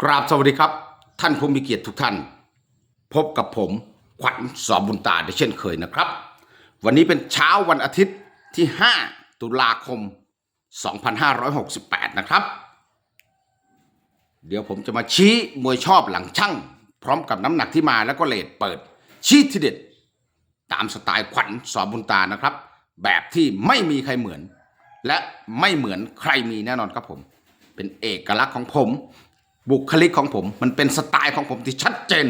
กราบสวัสดีครับ ท่านผู้มีเกียรติทุกท่าน พบกับผมขวัญสอบบุญตาได้เช่นเคยนะครับ วันนี้เป็นเช้าวันอาทิตย์ที่ 5 ตุลาคม 2568 นะครับ เดี๋ยวผมจะมาชี้มวยชอบหลังช่าง พร้อมกับน้ำหนักที่มาแล้วก็เลทเปิด ชี้ที่เด็ด ตามสไตล์ขวัญสอบบุญตานะครับ แบบที่ไม่มีใครเหมือน และไม่เหมือนใครมีแน่นอนครับผม เป็นเอกลักษณ์ของผม บุคลิกของผม มันเป็นสไตล์ของผมที่ชัดเจน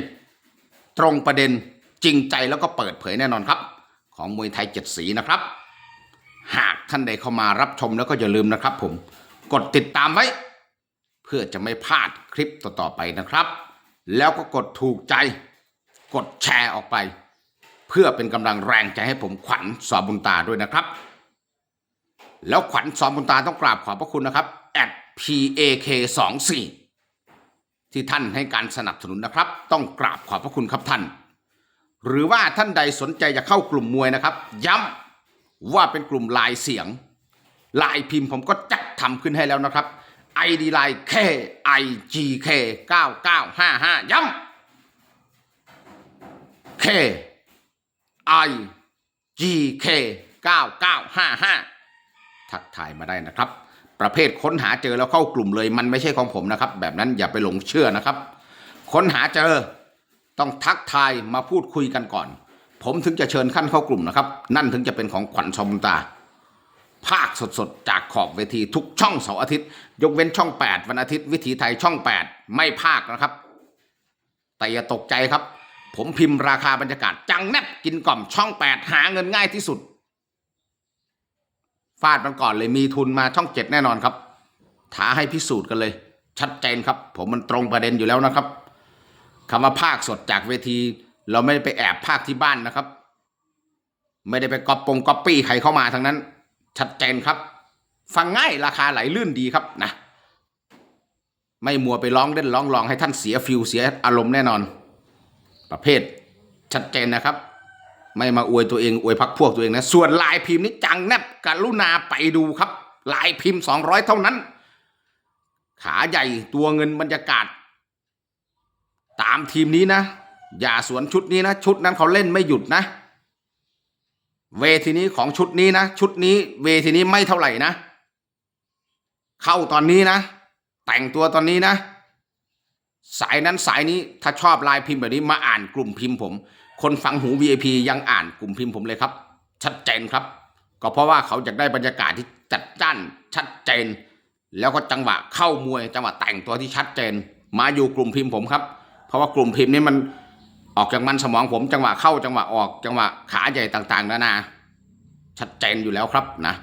ตรงประเด็นจริงใจแล้วก็เปิดเผยแน่นอนครับ ของมวยไทยเจ็ดสีนะครับ หากท่านใดเข้ามารับชมแล้วก็อย่าลืมนะครับ ผมกดติดตามไว้ เพื่อจะไม่พลาดคลิปต่อๆไปนะครับ แล้วก็กดถูกใจ กดแชร์ออกไป เพื่อเป็นกำลังแรงใจให้ผมขวัญสอบุญตาด้วยนะครับ แล้วขวัญสอบุญตาต้องกราบขอบพระคุณนะครับ at pak 2 4 ที่ท่านให้การสนับสนุนนะครับ ต้องกราบขอบพระคุณครับท่าน หรือว่าท่านใดสนใจจะเข้ากลุ่มมวยนะครับ ย้ำว่าเป็นกลุ่มลายเสียงลายพิมพ์ผมก็จัดทำขึ้นให้แล้วนะครับ ID ไลน์ K I G K 9955 ย้ำ K I G K 9955 ทักทายมาได้นะครับ ประเภทค้นหาเจอแล้วเข้ากลุ่มเลย มันไม่ใช่ของผมนะครับ แบบนั้นอย่าไปหลงเชื่อนะครับ ค้นหาเจอต้องทักทายมาพูดคุยกันก่อน ผมถึงจะเชิญขั้นเข้ากลุ่มนะครับ นั่นถึงจะเป็นของขวัญชมตา ภาคสดๆ จากขอบเวทีทุกช่องเสาร์อาทิตย์ ยกเว้นช่อง 8 วันอาทิตย์วิถีไทยช่อง 8 ไม่ภาคนะครับ แต่อย่าตกใจครับ ผมพิมพ์ราคาบรรยากาศ จังแนบกินกล่อมช่อง 8 หาเงินง่ายที่สุด ฟาดมันก่อนเลยมีทุนมาช่องเจ็ดแน่นอนครับท้าให้พิสูจน์กันเลย ชัดเจนครับ ผมมันตรงประเด็นอยู่แล้วนะครับคำว่าภาคสดจากเวที เราไม่ได้ไปแอบภาคที่บ้านนะครับ ไม่ได้ไปก๊อปปงก๊อปปี้ใครเข้ามาทั้งนั้น ชัดเจนครับ ฟังง่ายราคาไหลลื่นดีครับนะไม่มัวไปร้องเล่นร้องลองให้ท่านเสียฟิลเสียอารมณ์แน่นอน ประเภทชัดเจนนะครับ ไม่มาอวยตัวเองอวยพักพวกตัวเองนะ ส่วนลายพิมพ์นี่จังแนบกรุณาไปดูครับ ลายพิมพ์สองร้อยเท่านั้น ขาใหญ่ตัวเงินบรรยากาศ ตามทีมนี้นะ อย่าสวนชุดนี้นะ ชุดนั้นเขาเล่นไม่หยุดนะ เวทีนี้ของชุดนี้นะ ชุดนี้ เวทีนี้ไม่เท่าไหร่นะ เข้าตอนนี้นะ แต่งตัวตอนนี้นะ สายนั้นสายนี้ถ้าชอบลายพิมพ์แบบนี้มาอ่านกลุ่มพิมพ์ผม คนฟังหู VIP ยังอ่านกลุ่มพิมพ์ผมเลยครับ ชัดเจนครับ ก็เพราะว่าเขาอยากได้บรรยากาศที่จัดจ้านชัดเจน แล้วก็จังหวะเข้ามวยจังหวะแต่งตัวที่ชัดเจน มาอยู่กลุ่มพิมพ์ผมครับ เพราะว่ากลุ่มพิมพ์นี้มันออกจากมันสมองผม จังหวะเข้าจังหวะออก จังหวะขาใหญ่ต่างๆนานาชัดเจนอยู่แล้วครับนะ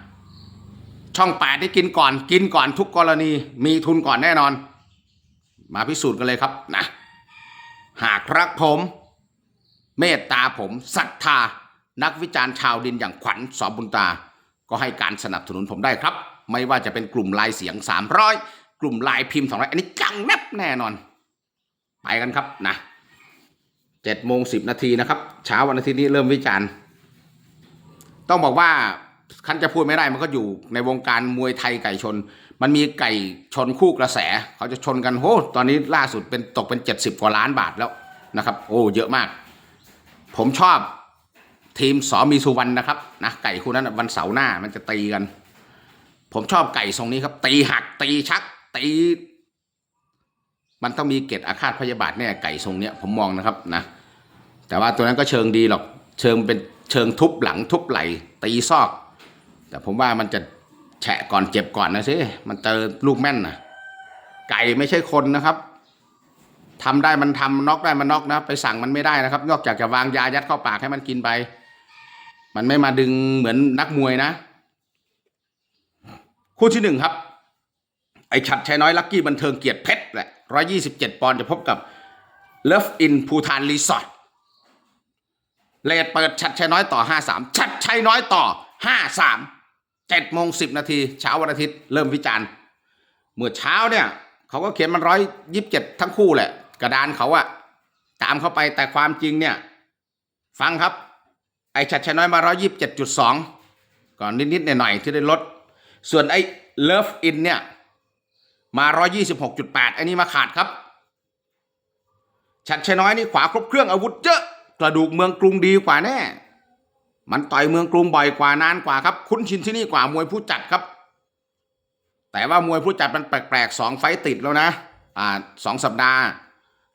ช่องแปดที่กินก่อนกินก่อนทุกกรณี มีทุนก่อนแน่นอน มาพิสูจน์กันเลยครับนะ หากรักผม เมตตาผมศรัทธา นักวิจารณ์ชาวดินอย่างขวัญสอบบุญตา ก็ให้การสนับสนุนผมได้ครับ ไม่ว่าจะเป็นกลุ่มลายเสียง 300 กลุ่มลายพิมพ์200อันนี้จังแนบแน่นอน ไปกันครับนะเจ็ดโมงสิบนาทีนะครับเช้าวันอาทิตย์นี้เริ่มวิจารณ์ ต้องบอกว่าคันจะพูดไม่ได้มันก็อยู่ในวงการมวยไทยไก่ชน มันมีไก่ชนคู่กระแส เขาจะชนกันโหตอนนี้ล่าสุดเป็นตกเป็น70กว่าล้านบาทแล้วนะครับ โอ้เยอะมาก ผมชอบทีมสอมีสุวรรณนะครับนะไก่คู่นั้นวันเสาร์หน้ามันจะตีกัน ผมชอบไก่ทรงนี้ครับ ตีหักตีชัก ตี มันต้องมีเกตอาฆาตพยาบาทแน่ไก่ทรงเนี้ยผมมองนะครับนะแต่ว่าตัวนั้นก็เชิงดีหรอกเชิงเป็นเชิงทุบหลังทุบไหลตีซอก แต่ผมว่ามันจะแฉะก่อนเจ็บก่อนนะสิมันเจอลูกแม่นนะไก่ไม่ใช่คนนะครับ ทำได้มันทำน็อกได้มันน็อกนะ ไปสั่งมันไม่ได้นะครับ นอกจากจะวางยายัดเข้าปากให้มันกินไป มันไม่มาดึงเหมือนนักมวยนะ คู่ที่หนึ่งครับ ไอฉัดชัยน้อยลักกี้บันเทิงเกียรติเพชรแหละร้อยยี่สิบเจ็ดปอนด์จะพบกับเลิฟอินภูทานรีสอร์ทเลดเปิดชัดชัยน้อยต่อ53ชัดชัยน้อยต่อ53 7โมง10นาทีเช้าวันอาทิตย์เริ่มวิจารณ์เมื่อเช้าเนี่ยเขาก็เขียนมันร้อยยิบเจ็ดทั้งคู่แหละ กระดานเขาอะตามเข้าไปแต่ความจริงเนี่ย ฟังครับ ไอชัดชน้อยมาร้อยยิบเจ็ดจุดสองก่อนนิดๆหน่อยๆที่ได้ลด ส่วนไอเลิฟอินเนี่ย มาร้อยยี่สิบหกจุดแปดไอ้นี่มาขาดครับ ชัดชน้อยนี่ขวาครบเครื่องอาวุธเยอะกระดูกเมืองกรุงดีกว่าแน่ มันต่อยเมืองกรุงบ่อยกว่านานกว่าครับ คุ้นชินที่นี่กว่ามวยผู้จัดครับ แต่ว่ามวยผู้จัดมันแปลกๆสองไฟต์ติดแล้วนะ อ่าสองสัปดาห์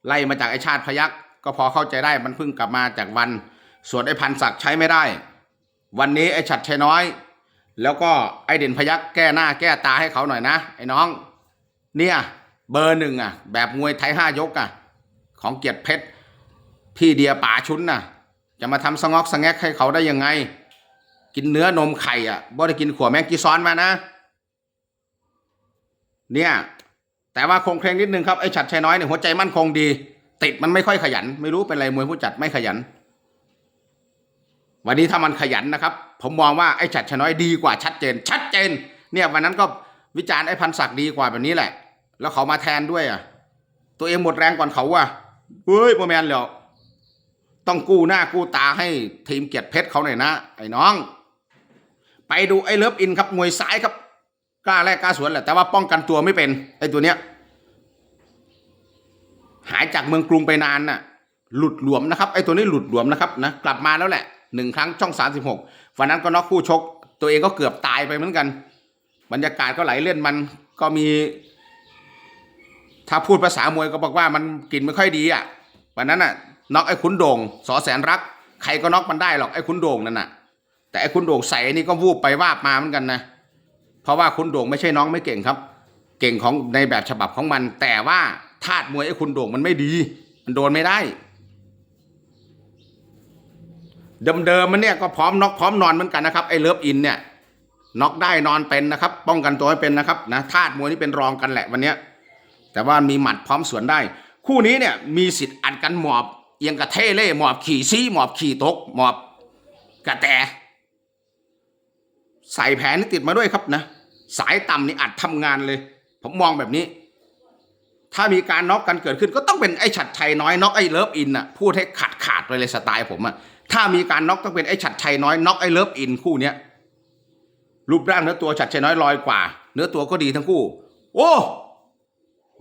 ไล่มาจากไอชาติพยักก็พอเข้าใจได้มันเพิ่งกลับมาจากวัน ส่วนไอพันศักดิ์ใช้ไม่ได้ วันนี้ไอฉัดชัยน้อย แล้วก็ไอเด่นพยักแก้หน้าแก้ตาให้เขาหน่อยนะ ไอ้น้อง เนี่ยเบอร์หนึ่งอะ แบบมวยไทยห้ายกอะ ของเกียรติเพชรพี่เดียป่าชุนน่ะ จะมาทำสงอกสงแงกให้เขาได้ยังไง กินเนื้อนมไข่อะบ่ได้กินขวแมงกีซ้อนมานะ เนี่ย แต่ว่าคงเครงนิดนึงครับไอ้ฉัดชัยน้อยเนี่ยหัวใจมั่นคงดี ติดมันไม่ค่อยขยัน ไม่รู้เป็นไรมวยผู้จัดไม่ขยัน วันนี้ถ้ามันขยันนะครับ ผมมองว่าไอ้ฉัดชัยน้อยดีกว่าชัดเจน ชัดเจน เนี่ยวันนั้นก็วิจารณ์ไอ้พันศักดิ์ดีกว่าแบบนี้แหละ แล้วเขามาแทนด้วยอะ ตัวเองหมดแรงก่อนเขาว่ะเฮ้ยโมแมนเหรอต้องกู้หน้ากู้ตาให้ทีมเกียรติเพชรเขาหน่อยนะไอ้น้อง ไปดูไอ้เลิฟอินครับมวยซ้ายครับ กล้าแลกกล้าสวนแหละแต่ว่าป้องกันตัวไม่เป็นไอ้ตัวเนี้ย หายจากเมืองกรุงไปนานน่ะ หลุดหลวมนะครับไอ้ตัวนี้หลุดหลวมนะครับนะกลับมาแล้วแหละหนึ่งครั้งช่องสามสิบหกวันนั้นก็น็อกคู่ชก ตัวเองก็เกือบตายไปเหมือนกัน บรรยากาศก็ไหลเล่นมันก็มี ถ้าพูดภาษามวยก็บอกว่ามันกินไม่ค่อยดีอะวันนั้นอะน็อกไอ้ขุนโด่งสอแสนรัก ใครก็น็อกมันได้หรอกไอ้ขุนโด่งนั่นน่ะ แต่ไอ้ขุนโด่งใส่นี่ก็วูบไปวาบมาเหมือนกันนะ เพราะว่าคุณโด่งไม่ใช่น้องไม่เก่งครับ เก่งของในแบบฉบับของมัน แต่ว่าธาตุมวยไอ้คุณโด่งมันไม่ดี มันโดนไม่ได้ เดิมๆมันเนี่ยก็พร้อมน็อกพร้อมนอนเหมือนกันนะครับไอ้เลิฟอินเนี่ยน็อกได้นอนเป็นนะครับ ป้องกันตัวให้เป็นนะครับนะธาตุมวยนี่เป็นรองกันแหละวันเนี้ยแต่ว่ามีหมัดพร้อมสวนได้ คู่นี้เนี่ยมีสิทธิ์อัดกันหมอบเอียงกระเทเล่หมอบขี่ซีหมอบขี่ตกหมอบกระแต ใส่แผนนี่ติดมาด้วยครับนะ สายต่ำนี่อัดทำงานเลย ผมมองแบบนี้ ถ้ามีการน็อกกันเกิดขึ้น ก็ต้องเป็นไอ้ฉัดชัยน้อยน็อกไอ้เลิฟอินน่ะพูดให้ขาดขาดไปเลยสไตล์ผมอะถ้ามีการน็อกต้องเป็นไอ้ฉัดชัยน้อยน็อกไอ้เลิฟอินคู่เนี้ยรูปร่างเนื้อตัวฉัดชัยน้อยลอยกว่า เนื้อตัวก็ดีทั้งคู่ โอ้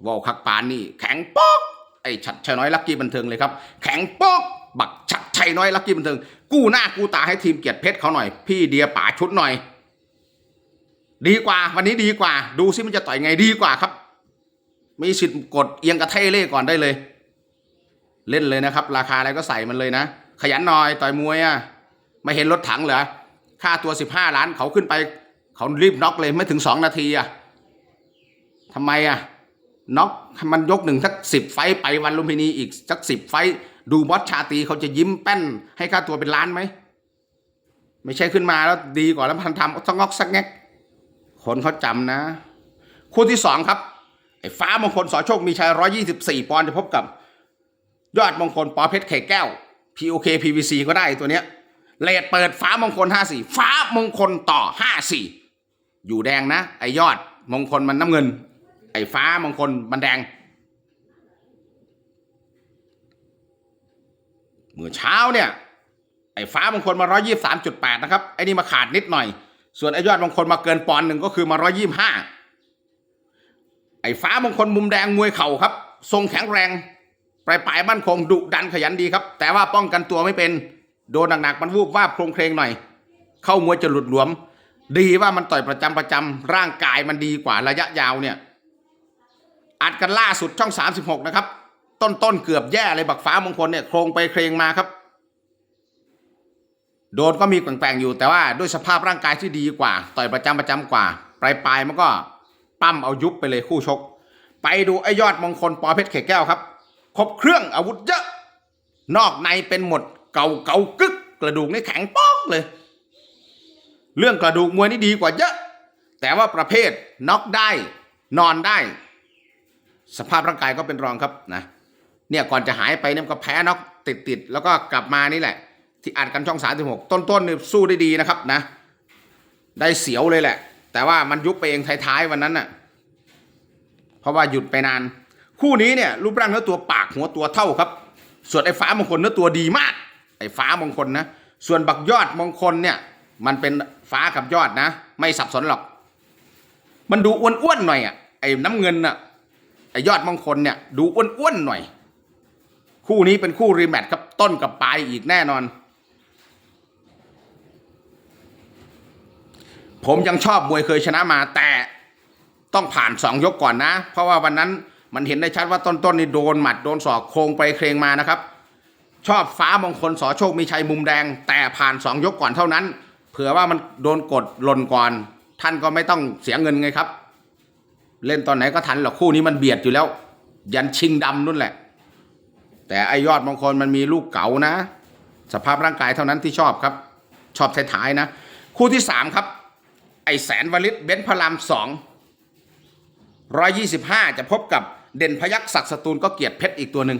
วอลคักปานนี่ แข็งป๊อกไอ้ฉัดชัยน้อยลักกี้บันเทิงเลยครับ แข็งป๊อกบักฉัดชัยน้อยลักกี้บันเทิง กู้หน้ากู้ตาให้ทีมเกียรติเพชรเขาหน่อย พี่เดียป๋าชุดหน่อย ดีกว่า วันนี้ดีกว่า ดูซิมันจะต่อยไงดีกว่าครับ มีสิทธิ์กดเอียงกระเทเล่ก่อนได้เลย เล่นเลยนะครับ ราคาอะไรก็ใส่มันเลยนะ ขยันหน่อยต่อยมวยอะไม่เห็นรถถังเหรอค่าตัวสิบห้าล้านเขาขึ้นไป เขารีบน็อกเลยไม่ถึงสองนาทีอะทำไมอะน็อกมันยกหนึ่งสักสิบไฟไปวันลุมพินีอีกสักสิบไฟ ดูบอสชาตีเขาจะยิ้มแป้น ให้ค่าตัวเป็นล้านไหม ไม่ใช่ขึ้นมาแล้วดีกว่าแล้วพันทำสักงอกสักแงก คนเขาจำนะ คู่ที่สองครับ ไอ้ฟ้ามงคลสอโชคมีชัยร้อยี่สิบสี่ปอนด์จะพบกับ ยอดมงคลปอเพชรไข่แก้ว POK PVC ก็ได้ตัวเนี้ยเลดเปิดฟ้ามงคลห้าสี่ฟ้ามงคลต่อห้าสี่อยู่แดงนะ ไอ้ยอดมงคลมันน้ำเงิน ไอ้ฟ้ามงคลมันแดง เมื่อเช้าเนี่ย ไอ้ฟ้ามงคลมาร้อยี่สามจุดแปดนะครับ ไอ้นี่มาขาดนิดหน่อย ส่วนไอ้ยอดมงคลมาเกินปอนด์หนึ่งก็คือมาร้อยยี่ห้าไอ้ฟ้ามงคลมุมแดงมวยเข่าครับ ทรงแข็งแรงปลายปลายมั่นคงดุดันขยันดีครับ แต่ว่าป้องกันตัวไม่เป็น โดนหนักๆมันวูบวาบโครงเครงหน่อย เข้ามวยจะหลุดหลวม ดีว่ามันต่อยประจำประจำร่างกายมันดีกว่าระยะยาวเนี่ยอัดกันล่าสุดช่อง 36 นะครับ ต้นต้นๆเกือบแย่เลยบักฟ้ามงคลเนี่ยโครงไปเครงมาครับ โดนก็มีแกว่งๆอยู่ แต่ว่าด้วยสภาพร่างกายที่ดีกว่า ต่อยประจำประจำกว่า ปลายปลายๆมันก็ปั้มเอายุบไปเลยคู่ชก ไปดูไอ้ยอดมงคลปอเพชรเขแก้วครับ ครบเครื่องอาวุธเยอะ นอกในเป็นหมดเก่าเก่ากึก กระดูกนี่แข็งป๊อกเลย เรื่องกระดูกมวยนี่ดีกว่าเยอะ แต่ว่าประเภทน็อกได้นอนได้ สภาพร่างกายก็เป็นรองครับนะเนี่ยก่อนจะหายไปเนี่ยก็แพ้น็อกติดติดๆแล้วก็กลับมานี่แหละ ที่อัดกันช่องสามสิบหกต้นๆเนี่ยสู้ได้ดีนะครับนะ ได้เสียวเลยแหละ แต่ว่ามันยุบไปเองท้ายๆวันนั้นน่ะ เพราะว่าหยุดไปนาน คู่นี้เนี่ยรูปร่างเนื้อตัวปากหัวตัวเท่าครับ ส่วนไอ้ฟ้ามงคลเนื้อตัวดีมาก ไอ้ฟ้ามงคลนะ ส่วนบักยอดมงคลเนี่ยมันเป็นฟ้ากับยอดนะ ไม่สับสนหรอก มันดูอ้วนๆหน่อยอะไอ้น้ำเงินน่ะไอ้ยอดมงคลเนี่ยดูอ้วนๆหน่อย คู่นี้เป็นคู่รีแมตช์ครับต้นกับปลายอีกแน่นอน ผมยังชอบมวยเคยชนะมา แต่ต้องผ่านสองยกก่อนนะ เพราะว่าวันนั้นมันเห็นได้ชัดว่าต้นๆนี่โดนหมัดโดนศอกโครงไปเครงมานะครับ ชอบฟ้ามงคลสอโชคมีชัยมุมแดง แต่ผ่านสองยกก่อนเท่านั้น เผื่อว่ามันโดนกดหล่นก่อน ท่านก็ไม่ต้องเสียเงินไงครับ เล่นตอนไหนก็ทันหรอกคู่นี้มันเบียดอยู่แล้ว ยันชิงดำนู่นแหละ แต่ไอยอดมงคลมันมีลูกเก๋านะ สภาพร่างกายเท่านั้นที่ชอบครับ ชอบท้ายๆนะ คู่ที่สามครับ ไอแสนวลิตเบนพระรามสองร้อยยี่สิบห้าจะพบกับเด่นพยักศักดิ์สตูลก็เกียรติเพชรอีกตัวหนึ่ง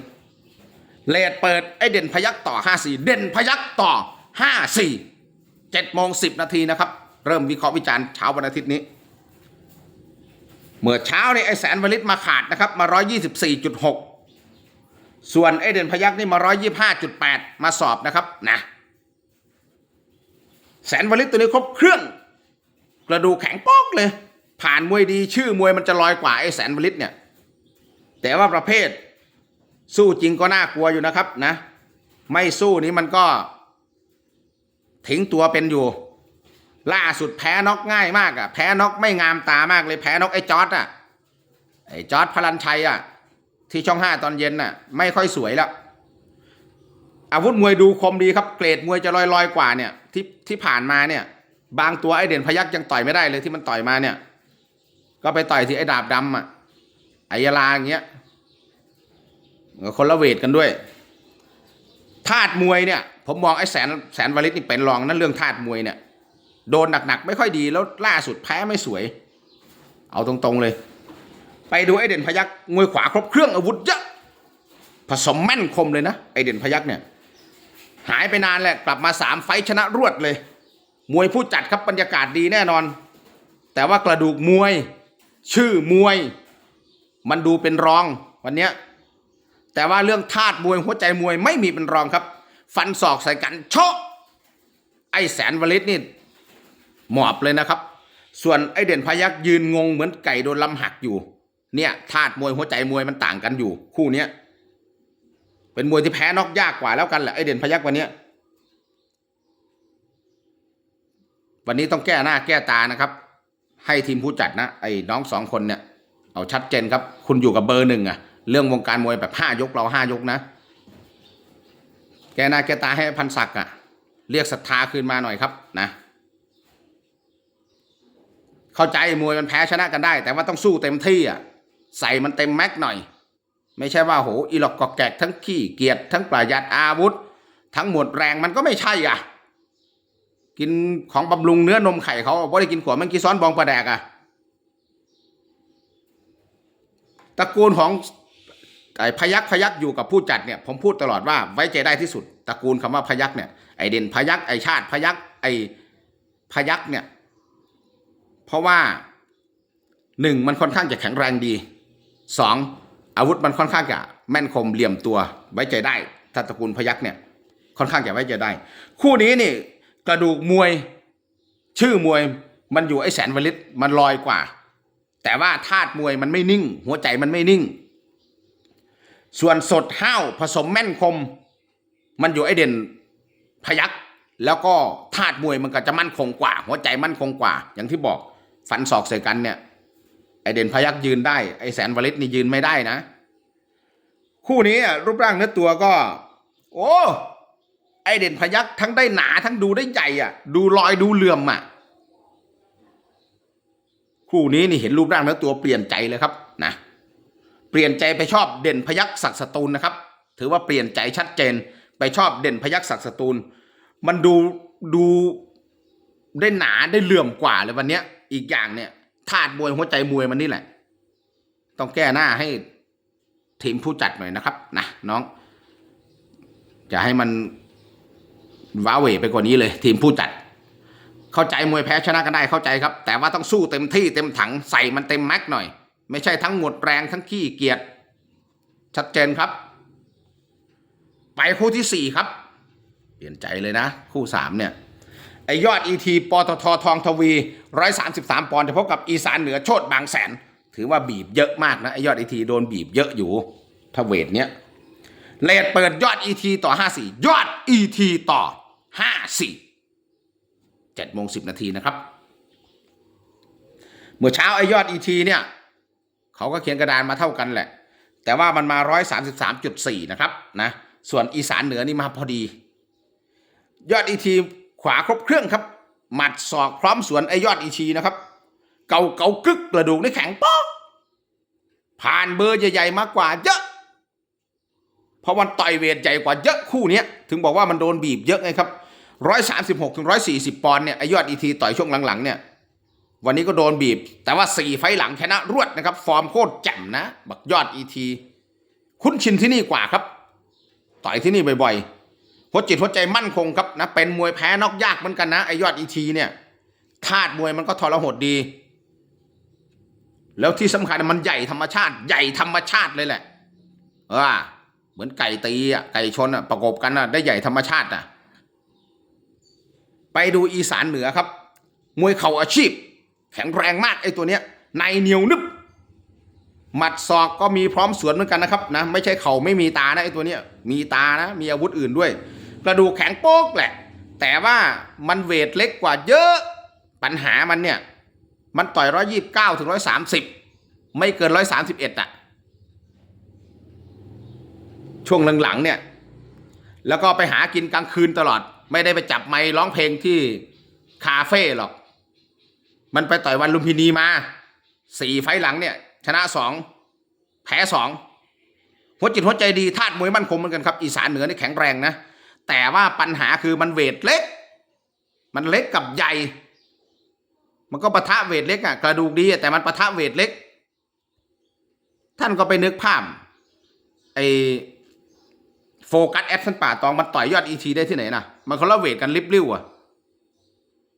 เลดเปิดไอเด่นพยักต่อห้าสี่เด่นพยักต่อห้าสี่เจ็ดโมงสิบนาทีนะครับ เริ่มวิเคราะห์วิจารณ์เช้าวันอาทิตย์นี้ เมื่อเช้าเนี่ยไอแสนวลิตมาขาดนะครับมาร้อยยี่สิบสี่จุดหกส่วนไอเด่นพยักนี่มาร้อยยี่ห้าจุดแปดมาสอบนะครับนะแสนวลิตตัวนี้ครบเครื่อง กระดูกแข็งป๊อกเลย ผ่านมวยดีชื่อมวยมันจะลอยกว่าไอ้แสนวลิตเนี่ย แต่ว่าประเภท สู้จริงก็น่ากลัวอยู่นะครับนะ ไม่สู้นี้มันก็ทิ้งตัวเป็นอยู่ ล่าสุดแพ้น็อกง่ายมากอะ่ะ แพ้น็อกไม่งามตามากเลยแพ้น็อกไอ้จอร์ดอะไอ้จอร์ดพลันชัยอะ ที่ช่องห้าตอนเย็นน่ะ ไม่ค่อยสวยแล้วอาวุธมวยดูคมดีครับ เกรดมวยจะลอยลอยๆกว่าเนี่ยที่ที่ผ่านมาเนี่ย บางตัวไอเด่นพยักยังต่อยไม่ได้เลยที่มันต่อยมาเนี่ย ก็ไปต่อยที่ไอดาบดำอะไอยาลาอย่างเงี้ยคนละเวทกันด้วยธาตุมวยเนี่ย ผมมองไอ้แสนแสนวลิตนี่เป็นรองนั่นเรื่องธาตุมวยเนี่ย โดนหนักๆไม่ค่อยดีแล้วล่าสุดแพ้ไม่สวย เอาตรงๆเลย ไปดูไอเด่นพยักมวยขวาครบเครื่องอาวุธเยอะผสมแม่นคมเลยนะไอเด่นพยักเนี่ย หายไปนานแหละกลับมาสามไฟชนะรวดเลย มวยผู้จัดครับบรรยากาศดีแน่นอน แต่ว่ากระดูกมวย ชื่อมวย มันดูเป็นรองวันเนี้ยแต่ว่าเรื่องธาตุมวยหัวใจมวยไม่มีเป็นรองครับ ฟันศอกใส่กันโชะไอ้แสนวลิตนี่หมอบเลยนะครับ ส่วนไอ้เด่นพยักยืนงงเหมือนไก่โดนลำหักอยู่ เนี่ยธาตุมวยหัวใจมวยมันต่างกันอยู่ คู่เนี้ยเป็นมวยที่แพ้นอกยากกว่าแล้วกันแหละไอเด่นพยักวันเนี้ย วันนี้ต้องแก้หน้าแก้ตานะครับ ให้ทีมผู้จัดนะไอ้น้องสองคนเนี่ย เอาชัดเจนครับ คุณอยู่กับเบอร์หนึ่งอะเรื่องวงการมวยแบบห้ายกเราห้ายกนะ แก้หน้าแก้ตาให้พันศักดิ์อะเรียกศรัทธาคืนมาหน่อยครับนะเข้าใจมวยมันแพ้ชนะกันได้ แต่ว่าต้องสู้เต็มที่อะใส่มันเต็มแม็กหน่อย ไม่ใช่ว่าโหอีหลอกกอกแกกทั้งขี้เกียจทั้งประหยัดอาวุธ ทั้งหมดแรงมันก็ไม่ใช่อะ กินของบำรุงเนื้อนมไข่เขาบ่ได้กินขวดมันกินซ้อนบองปลาแดกอะตระกูลของไอ้พยักพยักอยู่กับผู้จัดเนี่ยผมพูดตลอดว่าไว้ใจได้ที่สุดตระกูลคำว่าพยักเนี่ยไอเด่นพยักไอชาติพยักไอพยักเนี่ยเพราะว่าหนึ่งมันค่อนข้างจะแข็งแรงดีสองอาวุธมันค่อนข้างจะแม่นคมเหลี่ยมตัวไว้ใจได้ถ้าตระกูลพยักเนี่ยค่อนข้างจะไว้ใจได้ คู่นี้นี่ กระดูกมวย ชื่อมวยมันอยู่ไอ้แสนวลิตมันลอยกว่า แต่ว่าธาตุมวยมันไม่นิ่ง หัวใจมันไม่นิ่ง ส่วนสดห้าวผสมแม่นคม มันอยู่ไอเด่นพยักแล้วก็ธาตุมวยมันก็จะมั่นคงกว่า หัวใจมั่นคงกว่า อย่างที่บอกฟันศอกใส่กันเนี่ยไอเด่นพยักยืนได้ไอแสนวลิตนี่ยืนไม่ได้นะ คู่นี้รูปร่างเนื้อตัวก็ โอ้ ไอเด่นพยักทั้งได้หนาทั้งดูได้ใหญ่อะ ดูลอยดูเหลื่อมอะ คู่นี้นี่เห็นรูปร่างเนื้อตัวเปลี่ยนใจเลยครับนะเปลี่ยนใจไปชอบเด่นพยักศักดิ์สตูลนะครับ ถือว่าเปลี่ยนใจชัดเจน ไปชอบเด่นพยักศักดิ์สตูล มันดูดูได้หนาได้เหลื่อมกว่าเลยวันเนี้ย อีกอย่างเนี่ยธาตุมวยหัวใจมวยมันนี่แหละ ต้องแก้หน้าให้ทีมผู้จัดหน่อยนะครับนะน้อง จะให้มัน ว้าเหวไปกว่านี้เลย ทีมผู้จัด เข้าใจมวยแพ้ชนะกันได้เข้าใจครับ แต่ว่าต้องสู้เต็มที่เต็มถังใส่มันเต็มแม็กหน่อย ไม่ใช่ทั้งหมดแรงทั้งขี้เกียจชัดเจนครับ ไปคู่ที่สี่ครับ เปลี่ยนใจเลยนะ คู่สามเนี่ยไอยอดอีทีปตททองทวีร้อยสามสิบสามปอนด์จะพบกับอีสานเหนือโชดบางแสน ถือว่าบีบเยอะมากนะไอยอดอีทีโดนบีบเยอะอยู่ถ้าเวทเนี้ยเลทเปิดยอด ET ต่อ54ยอด ET ต่อ 54 7โมง10นาทีนะครับ เมื่อเช้าไอ้ยอด ET เนี่ย เขาก็เขียนกระดานมาเท่ากันแหละ แต่ว่ามันมา133.4นะครับนะส่วนอีสานเหนือนี่มาพอดี ยอด ET ขวาครบเครื่องครับ หมัดศอกพร้อมสวนไอ้ยอด ET นะครับ เกาเกากึกกระดูกนี่แข็งป๊อกผ่านเบอร์ใหญ่ๆมากกว่าเยอะเพราะมันต่อยเวทใหญ่กว่าเยอะคู่นี้ถึงบอกว่ามันโดนบีบเยอะไงครับ ร้อยสามสิบหกถึงร้อยสี่สิบปอนด์เนี่ยไอยอดอีทีต่อยช่วงหลังๆเนี่ยวันนี้ก็โดนบีบ แต่ว่าสี่ไฟหลังชนะรวดนะครับ ฟอร์มโคตรแจ่มนะ บักยอดอีทีคุ้นชินที่นี่กว่าครับ ต่อยที่นี่บ่อยๆหัวจิตหัวใจมั่นคงครับนะเป็นมวยแพ้นอกยากเหมือนกันนะไอยอดอีทีเนี่ยธาตุมวยมันก็ทรหดดี แล้วที่สำคัญมันใหญ่ธรรมชาติ ใหญ่ธรรมชาติเลยแหละเออเหมือนไก่ตีอะไก่ชนอะประกบกันอะได้ใหญ่ธรรมชาติอะ ไปดูอีสานเหนือครับ มวยเข่าอาชีพ แข็งแรงมากไอ้ตัวเนี้ยในเหนียวนึบหมัดศอกก็มีพร้อมสวนเหมือนกันนะครับนะไม่ใช่เข่าไม่มีตานะไอ้ตัวเนี้ยมีตานะมีอาวุธอื่นด้วย กระดูกแข็งโป๊กแหละ แต่ว่ามันเวทเล็กกว่าเยอะปัญหามันเนี่ยมันต่อยร้อยยี่บเก้าถึงร้อยสามสิบไม่เกินร้อยสามสิบเอ็ดอะช่วงหลังๆเนี่ย แล้วก็ไปหากินกลางคืนตลอด ไม่ได้ไปจับไมค์ร้องเพลงที่คาเฟ่หรอก มันไปต่อยวันลุมพินีมาสี่ไฟหลังเนี่ย ชนะสองแพ้สองหัวจิตหัวใจดีธาตุมวยมั่นคงเหมือนกันครับอีสานเหนือนี่แข็งแรงนะ แต่ว่าปัญหาคือมันเวทเล็ก มันเล็กกับใหญ่ มันก็ปะทะเวทเล็กอะกระดูกดีอะแต่มันปะทะเวทเล็ก ท่านก็ไปนึกภาพไอโฟกัสแอดสันป่าตองมันต่อยยอดอีทีได้ที่ไหนนะ มันคนละเวทกันริบลิ่วอะ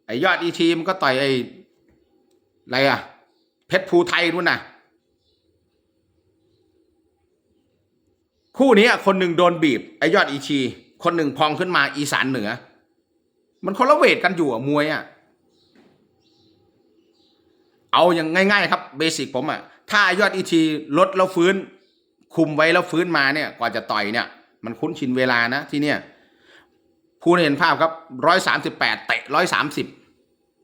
ไอยอดอีทีมันก็ต่อยไออะไรอะเพชรภูไทยนู่นนะคู่นี้อะคนหนึ่งโดนบีบ ไอยอดอีที คนหนึ่งพองขึ้นมาอีสานเหนือ มันคนละเวทกันอยู่อะมวยอะเอาอย่างง่าย ๆ ครับเบสิกผมอะถ้ายอดอีทีลดแล้วฟื้น คุมไว้แล้วฟื้นมาเนี่ยกว่าจะต่อยเนี่ย มันคุ้นชินเวลานะที่เนี่ย ผู้เห็นภาพครับร้อยสามสิบแปดเตะร้อยสามสิบ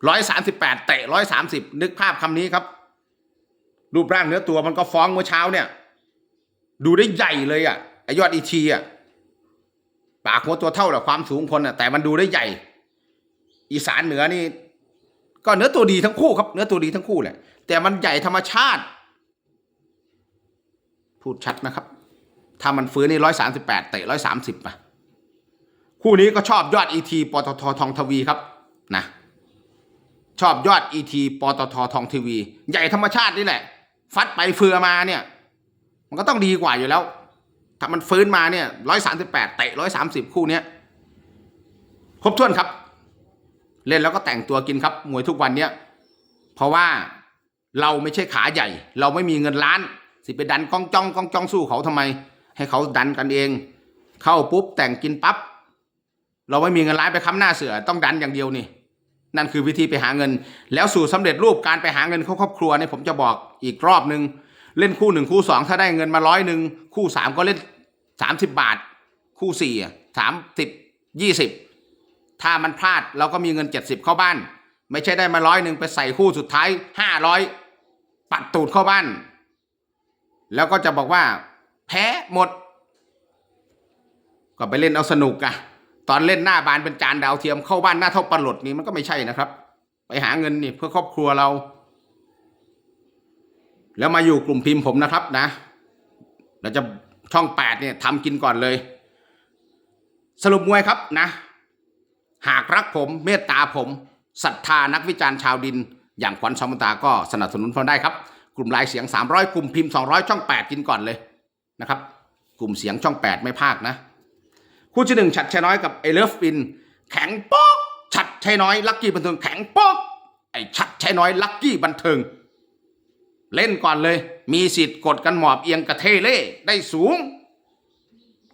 ร้อยสามสิบแปดเตะร้อยสามสิบนึกภาพคำนี้ครับ รูปร่างเนื้อตัวมันก็ฟ้องเมื่อเช้าเนี่ย ดูได้ใหญ่เลยอะไอยอดอีทีอะปากหัวตัวเท่ากับความสูงคนอะแต่มันดูได้ใหญ่ อีสานเหนือนี่ ก็เนื้อตัวดีทั้งคู่ครับ เนื้อตัวดีทั้งคู่แหละแต่มันใหญ่ธรรมชาติ พูดชัดนะครับ ถ้ามันฟื้นนี่ร้อยสามสิบแปดเตะร้อยสามสิบะ คู่นี้ก็ชอบยอดอีทีปตททองทวีครับนะชอบยอดอีทีปตททองทีวี ใหญ่ธรรมชาตินี่แหละ ฟัดไปเฟือมาเนี่ย มันก็ต้องดีกว่าอยู่แล้ว ถ้ามันฟื้นมาเนี่ยร้อยสามสิบแปดเตะร้อยสามสิบคู่เนี้ยครบถ้วนครับ เล่นแล้วก็แต่งตัวกินครับมวยทุกวันเนี้ยเพราะว่าเราไม่ใช่ขาใหญ่ เราไม่มีเงินล้าน สิไปดันกองจ้องกองจ้องสู้เขาทำไม ให้เขาดันกันเอง เข้าปุ๊บแต่งกินปั๊บ เราไม่มีเงินล้านไปค้ำหน้าเสือต้องดันอย่างเดียวนี่ นั่นคือวิธีไปหาเงิน แล้วสู่สำเร็จรูปการไปหาเงินเข้าครอบครัวเนี่ยผมจะบอกอีกรอบหนึ่งเล่นคู่หนึ่งคู่สองถ้าได้เงินมาร้อยหนึ่งคู่สามก็เล่นสามสิบบาท คู่สี่สามสิบยี่สิบถ้ามันพลาดเราก็มีเงินเจ็ดสิบเข้าบ้าน ไม่ใช่ได้มาร้อยหนึ่งไปใส่คู่สุดท้ายห้าร้อยปัดตูดเข้าบ้าน แล้วก็จะบอกว่า แพ้หมด ก็ไปเล่นเอาสนุกอะ ตอนเล่นหน้าบานเป็นจานดาวเทียมเข้าบ้านหน้าเท่าปลาหลดนี่มันก็ไม่ใช่นะครับ ไปหาเงินนี่เพื่อครอบครัวเรา แล้วมาอยู่กลุ่มพิมพ์ผมนะครับนะ เราจะช่องแปดเนี่ยทำกินก่อนเลย สรุปมวยครับนะ หากรักผมเมตตาผมศรัทธานักวิจารณ์ชาวดิน อย่างขวัญสมนตาก็สนับสนุนผมได้ครับ กลุ่มลายเสียง 300 กลุ่มพิมพ์ 200 ช่อง 8 กินก่อนเลยนะครับ กลุ่มเสียงช่อง 8 ไม่พากนะ คู่ที่หนึ่งฉัดชัยน้อยกับไอเลิฟปิน แข็งป๊กฉัดชัยน้อยลักกี้บันเทิงแข็งป๊กไอฉัดชัยน้อยลักกี้บันเทิง เล่นก่อนเลย มีสิทธิ์กดกันหมอบเอียงกระเทเล่ได้สูง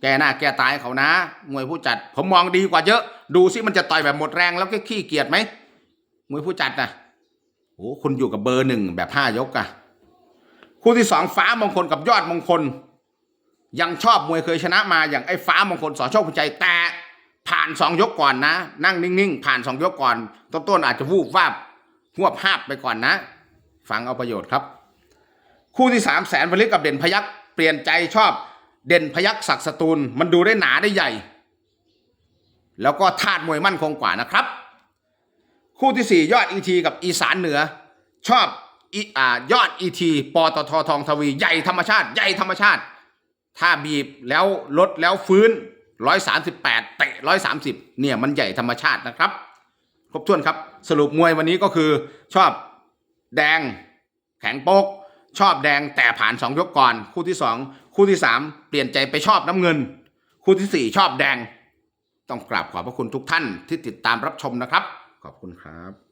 แกหน้าแกตายเขานะมวยผู้จัด ผมมองดีกว่าเยอะ ดูซิมันจะต่อยแบบหมดแรงแล้วก็ขี้เกียจไหมมวยผู้จัดนะโอ้คุณอยู่กับเบอร์หนึ่งแบบห้ายกอะคู่ที่สองฟ้ามงคลกับยอดมงคล ยังชอบมวยเคยชนะมาอย่างไอ้ฟ้ามงคลสอโชคพุใจแต่ผ่านสองยกก่อนนะ นั่งนิ่งๆ ผ่านสองยกก่อน ต้นๆอาจจะวูบวาบหัวบหาบไปก่อนนะ ฟังเอาประโยชน์ครับ คู่ที่สามแสนผลิตกับเด่นพยักเปลี่ยนใจชอบเด่นพยักศักสตูลมันดูได้หนาได้ใหญ่ แล้วก็ธาตุมวยมั่นคงกว่านะครับ คู่ที่สี่ยอดอีทีกับอีสานเหนือ ชอบอีอ่ายอดอีทีปอตททองทวี ใหญ่ธรรมชาติ ใหญ่ธรรมชาติ ถ้าบีบแล้วลดแล้วฟื้น 138 เตะ 130 เนี่ยมันใหญ่ธรรมชาตินะครับ ครบถ้วนครับ สรุปมวยวันนี้ก็คือชอบแดงแข็งโป๊ก ชอบแดงแต่ผ่าน 2 ยกก่อน คู่ที่ 2 คู่ที่ 3 เปลี่ยนใจไปชอบน้ำเงิน คู่ที่ 4 ชอบแดง ต้องกราบขอบพระคุณทุกท่านที่ติดตามรับชมนะครับ ขอบคุณครับ